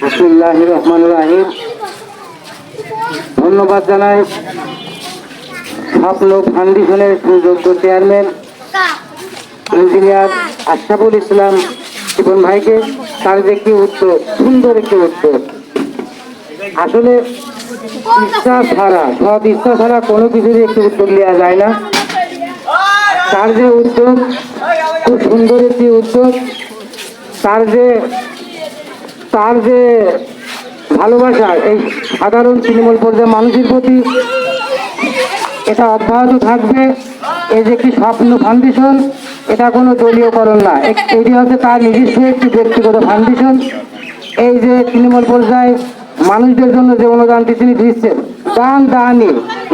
বিসমুল্লাহ রহমান রাহিম ধন্যবাদ জানাই স্বপ্ন ফাউন্ডেশনের সুযোগ্য চেয়ারম্যান, ইঞ্জিনিয়ার আশরাফুল ইসলাম জীবন ভাইকে। তার একটি উত্তর, সুন্দর একটি উত্তর। আসলে ইচ্ছা ছাড়া সৎ ইচ্ছা ছাড়া কোনো কিছুরই একটি উত্তর নেওয়া যায় না। তার যে উদ্যোগ খুব সুন্দর একটি উদ্যোগ তার যে তার যে ভালোবাসা, এই সাধারণ তৃণমূল পর্যায়ের মানুষের প্রতি এটা অব্যাহত থাকবে। এই যে একটি স্বপ্ন ফাউন্ডেশন এটা কোনো দলীয়করণ না। এটি হচ্ছে তার নিজস্ব একটি ব্যক্তিগত ফাউন্ডেশন এই যে তৃণমূল পর্যায়ে মানুষদের জন্য যে অনুদানটি তিনি দিচ্ছেন, দান দানই।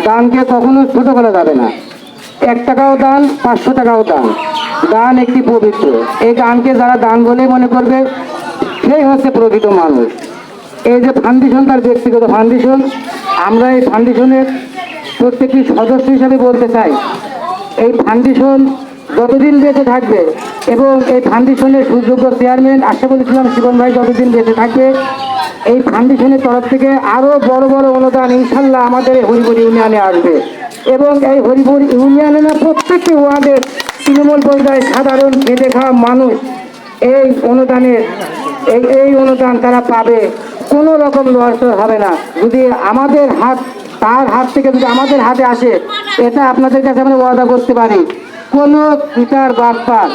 দানকে কখনো ছোটো করা যাবে না। এক টাকাও দান, পাঁচশো টাকাও দান। দান একটি পবিত্র। এই দানকে যারা দান বলে মনে করবে, সেই হচ্ছে প্রকৃত মানুষ। এই যে ফাউন্ডেশন তার ব্যক্তিগত ফাউন্ডেশন আমরা এই ফাউন্ডেশনের প্রত্যেকটি সদস্য হিসাবে বলতে চাই, এই ফাউন্ডেশন যতদিন বেঁচে থাকবে এবং এই ফাউন্ডেশনের সুযোগ্য চেয়ারম্যান আশাফুল ইসলাম শিবন ভাই যতদিন বেঁচে থাকবে, এই ফাউন্ডেশনের তরফ থেকে আরও বড় বড় অনুদান ইনশাল্লাহ আমাদের হরিপুর ইউনিয়নে আসবে। এবং এই হরিপুর ইউনিয়নের প্রত্যেকটি ওয়ার্ডের তৃণমূল পর্যায়ে সাধারণ খেটে খাওয়া মানুষ এই অনুদানের, এই এই অনুদান তারা পাবে। কোনো রকম লড়চড় হবে না। যদি আমাদের হাত, তার হাত থেকে যদি আমাদের হাতে আসে, এটা আপনাদের কাছে আমরা ওয়াদা করতে পারি। কোনো পিতার বাপ্পার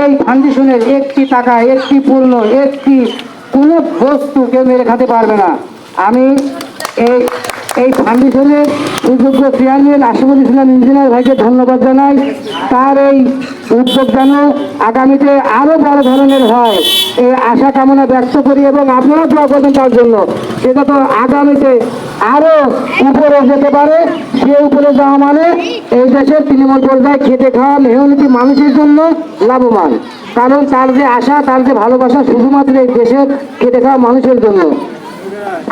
এই ফাউন্ডেশনের একটি টাকা, একটি পূর্ণ, একটি কোনো বস্তু কেউ মেরে খাতে পারবে না। আমি এই এই ফাউন্ডেশনের সুযোগ্য চেয়ারম্যান আশিফুল ইসলাম ইঞ্জিনিয়ার ভাইকে ধন্যবাদ জানাই। তার এই উদ্যোগ যেন আগামীতে আরও বড় ধরনের হয়। এই আশা কামনা ব্যক্ত করি এবং আপনারা দোয়া করবেন তার জন্য। সেটা তো আগামীতে আরও উপরে যেতে পারে, সে উপরে যাওয়া মানে এই দেশের তৃণমূল পর্যায়ে খেতে খাওয়া মেহনতি মানুষের জন্য লাভবান। কারণ তার যে আশা, তার যে ভালোবাসা শুধুমাত্র এই দেশের খেটে খাওয়া মানুষের জন্য।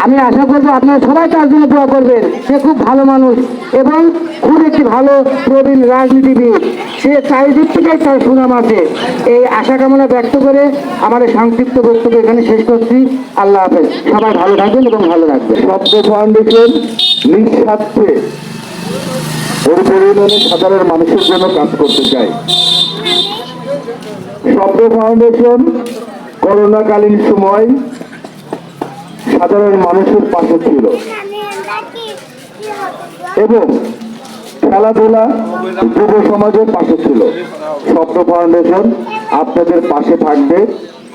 আমি আশা করব আপনারা সবাই তার জন্য দোয়া করবেন। সে খুব ভালো মানুষ এবং খুব একটি ভালো প্রবীণ রাজনীতিবিদ। সে চারিদিক থেকেই তার সুনাম আছে। এই আশা কামনা ব্যক্ত করে আমার সংক্ষিপ্ত বক্তব্য এখানে শেষ করছি। আল্লাহ হাফেজ। সবাই ভালো থাকবেন এবং ভালো রাখবেন শব্দ ফাউন্ডেশন নিঃস্বার্থে ওর পরিমাণে সাধারণ মানুষের জন্য কাজ করতে চায়। শব্দ ফাউন্ডেশন করোনাকালীন সময় সাধারণ মানুষের পাশে ছিল। এবং খেলাধুলা যুব সমাজের পাশে ছিল। শব্দ ফাউন্ডেশন আপনাদের পাশে থাকবে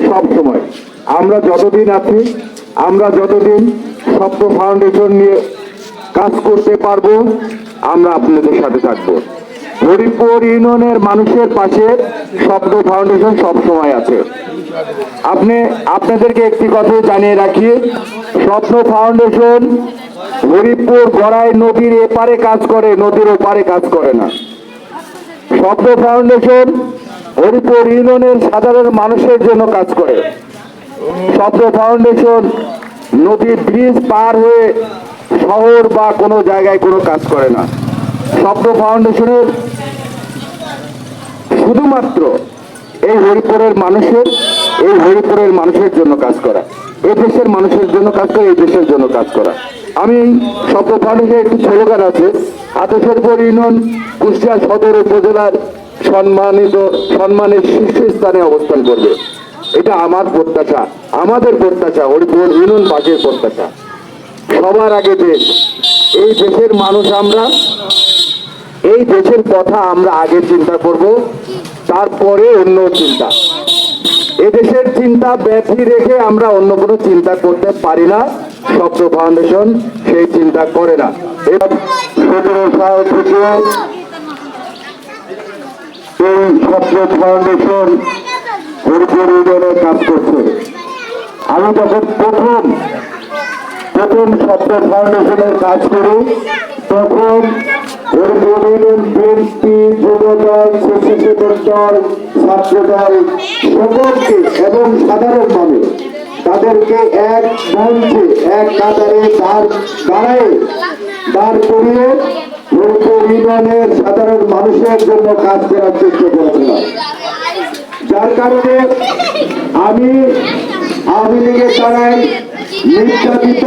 সব সময় আমরা যতদিন আছি, আমরা যতদিন স্বপ্ন ফাউন্ডেশন নিয়ে কাজ করতে পারব, আমরা আপনাদের সাথে থাকব। হরিপুর ইউনিয়নের মানুষের পাশে শব্দ ফাউন্ডেশন সব সময় আছে। আপনি, আপনাদেরকে একটি কথা জানিয়ে রাখি, স্বপ্ন ফাউন্ডেশন হরিপুর গড়াই নদীর এপারে কাজ করে, নদীর ওপারে কাজ করে না। স্বপ্ন ফাউন্ডেশন হরিপুর ইউনিয়নের সাধারণ মানুষের জন্য কাজ করে। স্বপ্ন ফাউন্ডেশন নদীর ব্রিজ পার হয়ে শহর বা কোনো জায়গায় কোনো কাজ করে না। স্বপ্ন ফাউন্ডেশনের শুধুমাত্র এই হরিপুরের মানুষের, এই হরিপুরের মানুষের জন্য কাজ করা। এই দেশের মানুষের জন্য কাজ করা, এই দেশের জন্য কাজ করা। আমি স্বপ্ন ফাউন্ডেশনের একটি স্লোগান আছে আতসরপুর ইউনিয়ন, কুষ্টিয়া সদর উপজেলার সম্মানিত, সম্মানের শীর্ষস্থানে অবস্থান করবে। এটা আমার প্রত্যাশা, আমাদের প্রত্যাশা, হরিপুর ইউনিয়ন পার্টির প্রত্যাশা। সবার আগে দেশ, এই দেশের মানুষ আমরা এই দেশের কথা আমরা আগে চিন্তা করব, তারপরে অন্য চিন্তা। এদেশের চিন্তা ব্যথি রেখে আমরা অন্য কোনো চিন্তা করতে পারি না শব্দ ফাউন্ডেশন সেই চিন্তা করে না। সতেরো সাল থেকে এই শব্দ ফাউন্ডেশন হরিপুর কাজ করছে। আমি যখন প্রথম প্রথম শব্দ ফাউন্ডেশনের কাজ করি, তখন সাধারণভাবে তাদেরকে এক এক দাঁড়ায় দাঁড় করিয়ে সাধারণ মানুষের জন্য কাজ করার চেষ্টা করেছিলাম যার কারণে আমি আওয়ামী লীগের দ্বারাই নির্যাতিত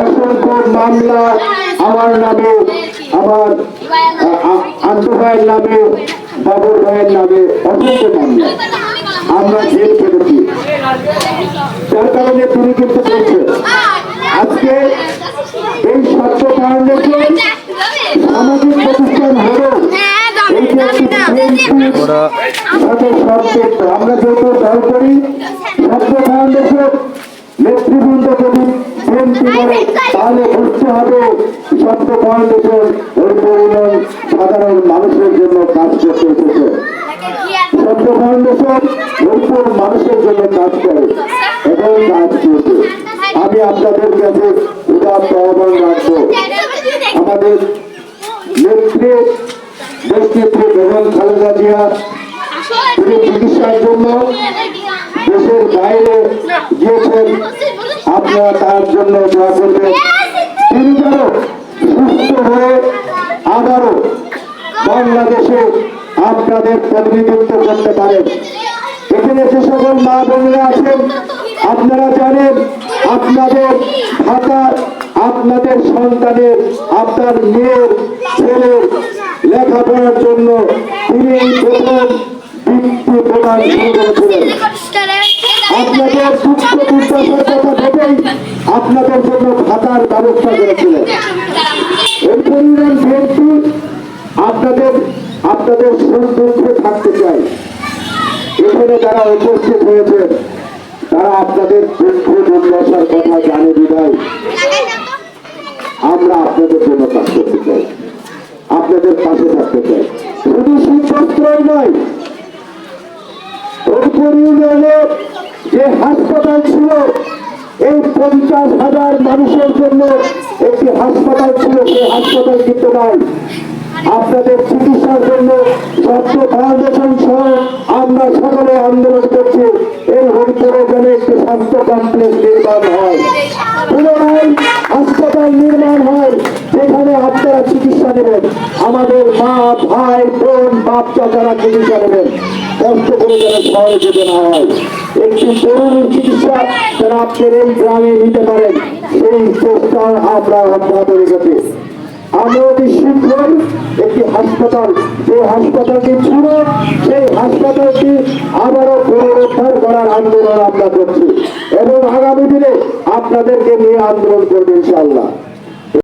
অসংখ্য মামলা আমার নামে আমার আন্টু ভাইয়ের নামে বাবুর ভাইয়ের নামে অসংখ্য মামলা আমরা জেল খেটেছি যার কারণে তিনি কিন্তু বলছেন আজকে এই সত্য ফাউন্ডেশন সামাজিক প্রতিষ্ঠান হলেও আমরা যেহেতু দল করি সত্য ফাউন্ডেশন ওই পরিমাণ সাধারণ মানুষের জন্য কাজ করতে এসেছে। সত্য ফাউন্ডেশন রূপপুর মানুষের জন্য কাজ করে এবং কাজ করছে। আমি আপনাদের কাছে উদাত্ত আহ্বান রাখব। আমাদের নেত্রী বেগম খালেদা জিয়া, তিনি চিকিৎসার জন্য দেশের বাইরে গিয়েছেন। আপনারা তার জন্য দোয়া করবেন। তিনি যেন সুস্থ হয়ে আবারও বাংলাদেশে আপনাদের প্রতিনিধিত্ব করতে পারেন। এখানে যে সকল মা বোনেরা আছেন, আপনারা জানেন, আপনাদের ভাতার আপনাদের সন্তানের, আপনার মেয়ের, ছেলের লেখাপড়ার জন্য তিনি প্রথম বৃত্তি প্রদান শুরু করেছিলেন আপনাদের দুঃখ দুর্দশার কথা ভেবেই আপনাদের জন্য ভাতার ব্যবস্থা করেছিলেন পরিমাণ বিএনপি আপনাদের আপনাদের সুখ থাকতে চাই। এখানে যারা উপস্থিত হয়েছেন, তারা আপনাদের দুঃখ দুর্দশার কথা জানে বিধায় আমরা আপনাদের জন্য কাজ করতে চাই। আপনাদের পাশে থাকতে চাই। শুধু শীতবস্ত্রই নয় যে হাসপাতাল ছিল এই পঞ্চাশ হাজার মানুষের জন্য একটি হাসপাতাল ছিল, সেই হাসপাতাল কিন্তু নাই। আপনাদের চিকিৎসার জন্য স্বচ্ছ ফাউন্ডেশন সহ আমরা সকলে আন্দোলন করছি, এই হরিপুরে যেন একটি স্বাস্থ্য কমপ্লেক্স নির্মাণ হয়। পুনরায় হাসপাতাল নির্মাণ হয়, যেখানে আপনারা চিকিৎসা নেবেন। আমাদের মা, ভাই, বোন বাচ্চা চাচারা চিকিৎসা নেবেন। কষ্ট করে যেন না হয়। একটি চিকিৎসা যেন আপনার এই গ্রামে নিতে পারেন। চেষ্টা আমরা হাসপাতাল হাসপাতালটি সেই হাসপাতালটি আবারও আন্দোলন আমরা এবং আগামী আপনাদেরকে নিয়ে আন্দোলন করব ইনশাআল্লাহ।